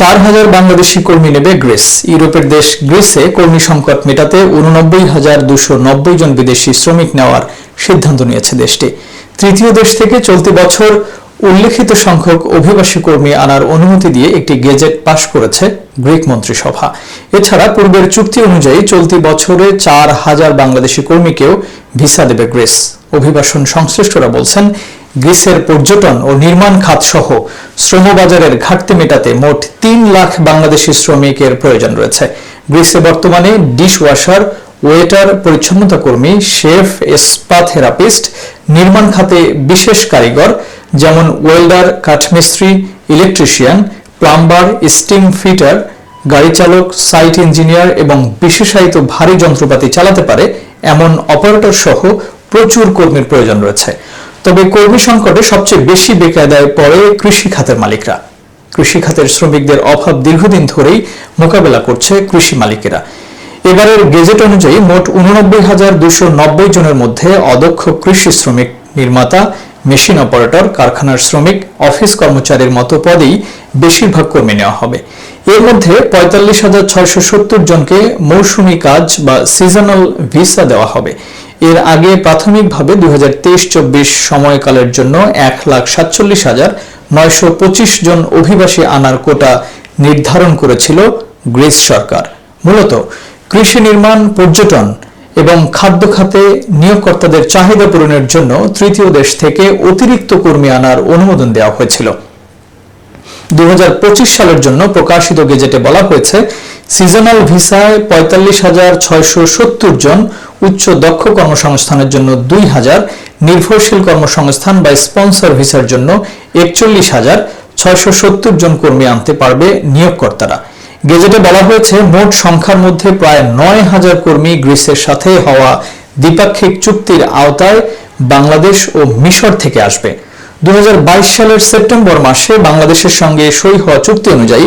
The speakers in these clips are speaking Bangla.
চার হাজার বাংলাদেশি কর্মী নেবে গ্রিস। ইউরোপের দেশ গ্রিসে কর্মী সংকট মেটাতে উননব্বই হাজার দুশো নব্বই জন বিদেশি শ্রমিক নেওয়ার সিদ্ধান্ত নিয়েছে দেশটি। তৃতীয় দেশ থেকে চলতি বছর উল্লেখিত সংখ্যক অভিবাসী কর্মী আনার অনুমতি দিয়ে একটি গেজেট পাশ করেছে গ্রিক মন্ত্রিসভা। এছাড়া পূর্বের চুক্তি অনুযায়ী চলতি বছরে চার হাজার বাংলাদেশি কর্মীকেও ভিসা দেবে গ্রিস। অভিবাসন সংশ্লিষ্টরা বলছেন গ্রিসের পর্যটন ও নির্মাণ খাত সহ শ্রমবাজারের ঘাটতি মেটাতে মোট তিন লাখ বাংলাদেশি শ্রমিকের প্রয়োজন রয়েছে। গ্রিসে বর্তমানে ডিশ ওয়াশার ওয়েটার পরিচ্ছন্নতা কর্মী, শেফ, স্পা থেরাপিস্ট, নির্মাণ খাতে বিশেষ কারিগর, যেমন ওয়েল্ডার, কাঠমিস্ত্রি, ইলেকট্রিশিয়ান, প্লাম্বার, স্টিম ফিটার, গাড়ি চালক, সাইট ইঞ্জিনিয়ার এবং বিশেষায়িত ভারী যন্ত্রপাতি চালাতে পারে এমন অপারেটর সহ প্রচুর কর্মীর প্রয়োজন রয়েছে। তবে কর্মী সংকটে সবচেয়ে বেশি বেকায়দায় পড়ে কৃষি খাতের মালিকরা। কৃষি খাতের শ্রমিকদের অভাব দীর্ঘদিন ধরেই মোকাবেলা করছে কৃষি মালিকেরা। এবারের গেজেট অনুযায়ী মোট উননব্বই হাজার দুশো নব্বই জনের মধ্যে অদক্ষ কৃষি শ্রমিক নির্মাতা, মেশিন অপারেটর, কারখানার শ্রমিক, অফিস কর্মচারীর মতো পদেই বেশিরভাগ কর্মী নেওয়া হবে। এর মধ্যে পঁয়তাল্লিশ হাজার ছয়শো সত্তর জনকে মৌসুমী কাজ বা সিজনাল ভিসা দেওয়া হবে। এর আগে প্রাথমিকভাবে দুই হাজার তেইশ চব্বিশ সময়কালের জন্য এক লাখ সাতচল্লিশ হাজার নয়শো পঁচিশ জন অভিবাসী আনার কোটা নির্ধারণ করেছিল গ্রিস সরকার। মূলত কৃষি নির্মাণ, পর্যটন এবং খাদ্য খাতে নিয়োগকর্তাদের চাহিদা পূরণের জন্য তৃতীয় দেশ থেকে অতিরিক্ত কর্মী আনার অনুমোদন দেওয়া হয়েছিল। দু হাজার পঁচিশ সালের জন্য প্রকাশিত গেজেটে বলা হয়েছে, সিজনাল ভিসায় পঁয়তাল্লিশ হাজার ছয়শো সত্তর জন উচ্চ দক্ষ কর্মসংস্থানের জন্য দুই হাজার, নির্ভরশীল কর্মসংস্থান বা স্পন্সর ভিসার জন্য একচল্লিশ হাজার ছয়শো সত্তর জন কর্মী আনতে পারবে নিয়োগকর্তারা। গেজেটে বলা হয়েছে, মোট সংখ্যার মধ্যে প্রায় নয় হাজার কর্মী গ্রিসের সাথে হওয়া দ্বিপাক্ষিক চুক্তির আওতায় বাংলাদেশ ও মিশর থেকে আসবে। সালের সেপ্টেম্বর মাসে বাংলাদেশের সঙ্গে সই হওয়া চুক্তি অনুযায়ী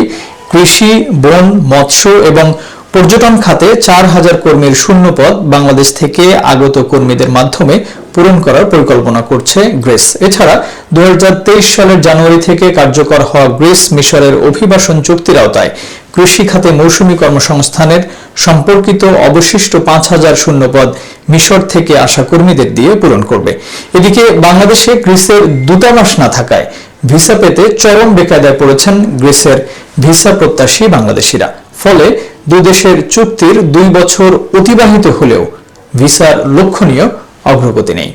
কৃষি, বন, মৎস্য এবং পর্যটন খাতে চার হাজার কর্মীর শূন্য পদ বাংলাদেশ থেকে আগত কর্মীদের মাধ্যমে পূরণ করার পরিকল্পনা করছে গ্রেস। এছাড়া দু হাজার তেইশ সালের জানুয়ারি থেকে কার্যকর হওয়া গ্রেস মিশরের অভিবাসন চুক্তির আওতায় কৃষি খাতে মৌসুমী কর্মসংস্থানের সম্পর্কিত অবশিষ্ট পাঁচ হাজার শূন্যপদ মিশর থেকে আসা কর্মীদের দিয়ে পূরণ করবে। এদিকে বাংলাদেশে গ্রিসের দূতাবাস না থাকায় ভিসা পেতে চরম বেকায়দায় পড়েছেন গ্রিসের ভিসা প্রত্যাশী বাংলাদেশিরা। ফলে দুই দেশের চুক্তির দুই বছর অতিবাহিত হলেও ভিসার লক্ষণীয় অগ্রগতি নেই।